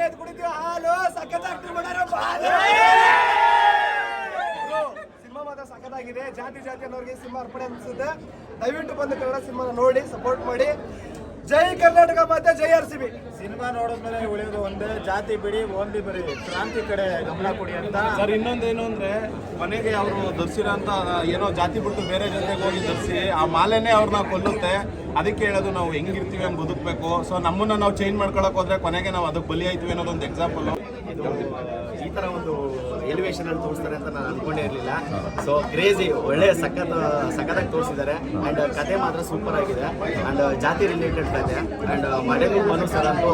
ಬೆಳಗ್ಗೆ ಕುಡಿತೀವಿ ಹಾಲು ಸಖತ್ ಆಕ್ಟಿಂಗ್ ಮಾಡ್ಯಾರಪ್ಪ ಸಿನಿಮಾ ಮಾತ್ರ ಸಖತ್ತಾಗಿದೆ. ಜಾತಿ ಜಾತಿ ಅನ್ನೋರಿಗೆ ಸಿನಿಮಾ ಅರ್ಪಣೆ ಅನ್ಸುತ್ತೆ. ದಯವಿಟ್ಟು ಬಂದು ಕನ್ನಡ ಸಿನಿಮಾನ ನೋಡಿ ಸಪೋರ್ಟ್ ಮಾಡಿ. ಜೈ ಕರ್ನಾಟಕ ಮತ್ತೆ ಜೈ ಆರ್ ಸಿ ಬಿ ಸಿನಿಮಾ ನೋಡಿದ್ಮೇಲೆ ಉಳಿಯೋದು ಒಂದೇ ಜಾತಿ ಬಿಡಿ ಓನ್ಲಿ ಬರೀ ಕ್ರಾಂತಿ ಕಡೆ ಗಮನ ಕೊಡಿ ಅಂತ. ಸರ್ ಇನ್ನೊಂದೇನು ಅಂದ್ರೆ ಮನೆಗೆ ಅವರು ಧರಿಸಿರೋಂಥ ಏನೋ ಜಾತಿ ಬಿಟ್ಟು ಬೇರೆ ಜೊತೆಗೆ ಹೋಗಿ ಧರಿಸಿ ಆ ಮಾಲೆನೇ ಅವ್ರನ್ನ ಕೊಲ್ಲುತ್ತೆ. ಅದಕ್ಕೆ ಹೇಳೋದು ನಾವು ಹೆಂಗಿರ್ತೀವಿ ಅಂತ ಬದುಕಬೇಕು. ಸೊ ನಮ್ಮನ್ನ ನಾವು ಚೇಂಜ್ ಮಾಡ್ಕೊಳಕ್ ಹೋದ್ರೆ ಕೊನೆಗೆ ನಾವು ಅದಕ್ಕೆ ಬಲಿ ಆಯ್ತೀವಿ ಅನ್ನೋದೊಂದು ಎಕ್ಸಾಂಪಲ್ ಇದು ಈ ತರ ಒಂದು ಎಲಿವೇಶನ್ ಅಲ್ಲಿ ತೋರಿಸ್ತಾರೆ ಅಂತ ನಾನು ಅನ್ಕೊಂಡೇ ಇರಲಿಲ್ಲ. ಸೊ ಕ್ರೇಜಿ ಒಳ್ಳೆ ಸಖತ್, ಸಖತ್ತಾಗಿ ತೋರಿಸಿದ್ದಾರೆ. ಅಂಡ್ ಕತೆ ಮಾತ್ರ ಸೂಪರ್ ಆಗಿದೆ. ಅಂಡ್ ಜಾತಿ ರಿಲೇಟೆಡ್ ಕತೆ. ಅಂಡ್ ಮನೆಗೂ ಮನು ಸರ್ ಅಂತೂ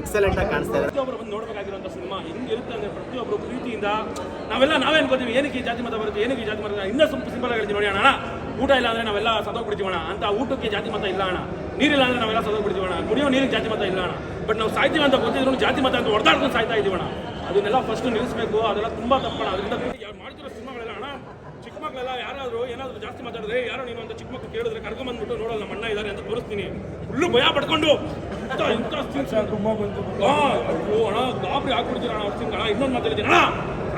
ಎಕ್ಸಲೆಂಟ್ ಆಗಿ ಕಾಣಿಸ್ತಾ ಇದೆ ಪ್ರತಿಯೊಬ್ಬರು ಬಂದು ನೋಡಬೇಕಾಗಿರುವಂಥ ಸಿನಿಮಾ ಹೆಂಗಿರುತ್ತೆ ಅಂದರೆ ಪ್ರತಿಯೊಬ್ಬರು ಪ್ರೀತಿಯಿಂದ ನಾವೆಲ್ಲ ನಾವೇ ಅನ್ಕೋತೀವಿ ಏನಕ್ಕೆ ಈ ಜಾತಿ ಮತ ಬರುತ್ತೆ? ಏನಕ್ಕೆ ಈ ಜಾತಿ ಮತ ಇನ್ನೂ ಸ್ವಲ್ಪ ಸಿಂಪಲ್ ಆಗಿರ್ತೀವಿ ನೋಡಿ ಅಣ್ಣ. ಊಟ ಇಲ್ಲ ಅಂದ್ರೆ ನಾವೆಲ್ಲ ಅಣ್ಣ. ಅಂತ ಊಟಕ್ಕೆ ಜಾತಿ ಮತ ಇಲ್ಲ ಅಣ್ಣ. ನೀರಿಲ್ಲ ಅಂದ್ರೆ ನಾವೆಲ್ಲ ಸತ್ತೋಗ್ಬಿಡ್ತೀವಿ ಅಣ್ಣ. ಕುಡಿಯೋ ನೀರಿಗೆ ಜಾತಿ ಮತ ಇಲ್ಲ ಅಣ್ಣ. ಬಟ್ ನಾವು ಸಾಯ್ತೀವಿ ಅಂತ ಗೊತ್ತಿದ್ರು ಜಾತಿ ಮತ ಅಂತ ಹೊಡೆದಾಡ್ಕೊಂಡು ಸಾಯ್ತಾ ಇದೀವಣ್ಣ ಅಣ್ಣ. ಅದನ್ನೆಲ್ಲ ಫಸ್ಟ್ ನಿಲ್ಲಿಸಬೇಕು ಅದೆಲ್ಲ ತುಂಬ ತಪ್ಪಣ. ಅದರಿಂದ ಮಾಡ್ತಿರೋ ಸಿನಿಮಾಗಳೆಲ್ಲ ಅಣ್ಣ ಚಿಕ್ಕ ಮಕ್ಕಳೆಲ್ಲ ಯಾರಾದರೂ ಏನಾದರೂ ಜಾಸ್ತಿ ಮಾತಾಡಿದ್ರೆ ಯಾರೋ ನೀನು ಅಂತ ಚಿಕ್ಕ ಮಕ್ಕಳು ಕೇಳಿದ್ರೆ ಕರ್ಕೊಂಬಂದ್ಬಿಟ್ಟು ನೋಡಲ್ಲ ನಮ್ಮ ಅಣ್ಣ ಇದ್ದಾರೆ ಅಂತ ತೋರಿಸ್ತೀನಿ. ಫುಲ್ಲು ಭಯ ಪಡ್ಕೊಂಡು. ಇಂಥ ಇಂಥ ತುಂಬಾ ಬಂತು. ಹಾ ಅಯ್ಯೋ ಅಣ್ಣ ಗಾಬರಿ ಆಗ್ಬಿಡ್ತೀರ ಅಣ್ಣ ಅವ್ರ ಅಣ್ಣ ಇನ್ನೊಂದು ಮಾತಾಡ್ತೀನಿ ಅಣ್ಣ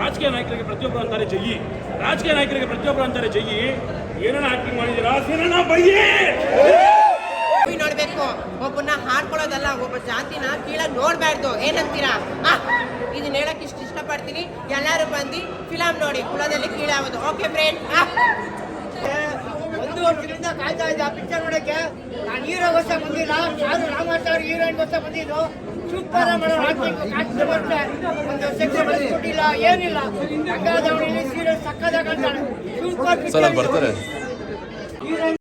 ರಾಜಕೀಯ ನಾಯಕರಿಗೆ ಪ್ರತಿಯೊಬ್ಬರು ಅಂತಾರೆ ಜಯಿ ರಾಜಕೀಯ ನಾಯಕರಿಗೆ ಪ್ರತಿಯೊಬ್ಬರು ಅಂತಾರೆ ಜಯಿ ಏನನ್ನ ಆಕ್ಟಿಂಗ್ ಮಾಡಿದ್ದೀರಾ ಸೇನಣ್ಣ ಬಯ್ಯಿ! ಒಬ್ಬನ್ನ ಹಾಡ್ಕೊಳ್ಳೋದಲ್ಲ ಒಬ್ಬ ಜಾತಿನ ಕೀಳಾಗಿ ನೋಡ್ಬಾರ್ದು. ಏನಂತೀರಾ? ಇದು ಇದನ್ನ ಹೇಳಕ್ ಇಷ್ಟ ಇಷ್ಟಪಡ್ತೀನಿ. ಎಲ್ಲರೂ ಬಂದು ಫಿಲಮ್ ನೋಡಿ ಕುಲದಲ್ಲಿ ಕೀಳಾಗೋದು ಓಕೆ ಫ್ರೆಂಡ್ ಒಂದು ವರ್ಷದಿಂದ ಕಾಯ್ತಾ ಇದ್ದೆ ಆ ಪಿಕ್ಚರ್ ನೋಡಕ್ಕೆ. ನಾನು ಹೀರೋಗೋಸ್ಕರ ಬಂದಿಲ್ಲ. ಯಾರು ರಾಮಾಚಾರ್ ಹೀರೋಯಿನ್ಗೋಸ್ಕರ ಬಂದಿದ್ದು? ಸೂಪರ್ ಮಾಡೋ ಆಕ್ಟಿಂಗ್ ಬರುತ್ತೆ ಒಂದು ಸೆಕ್ಷನ್ ಕೊಟ್ಟಿಲ್ಲ ಏನಿಲ್ಲ. ಸಕ್ಕದಾಗ ಕಾಣ್ತಾನೆ. ಸೂಪರ್ ಬರ್ತಾರೆ.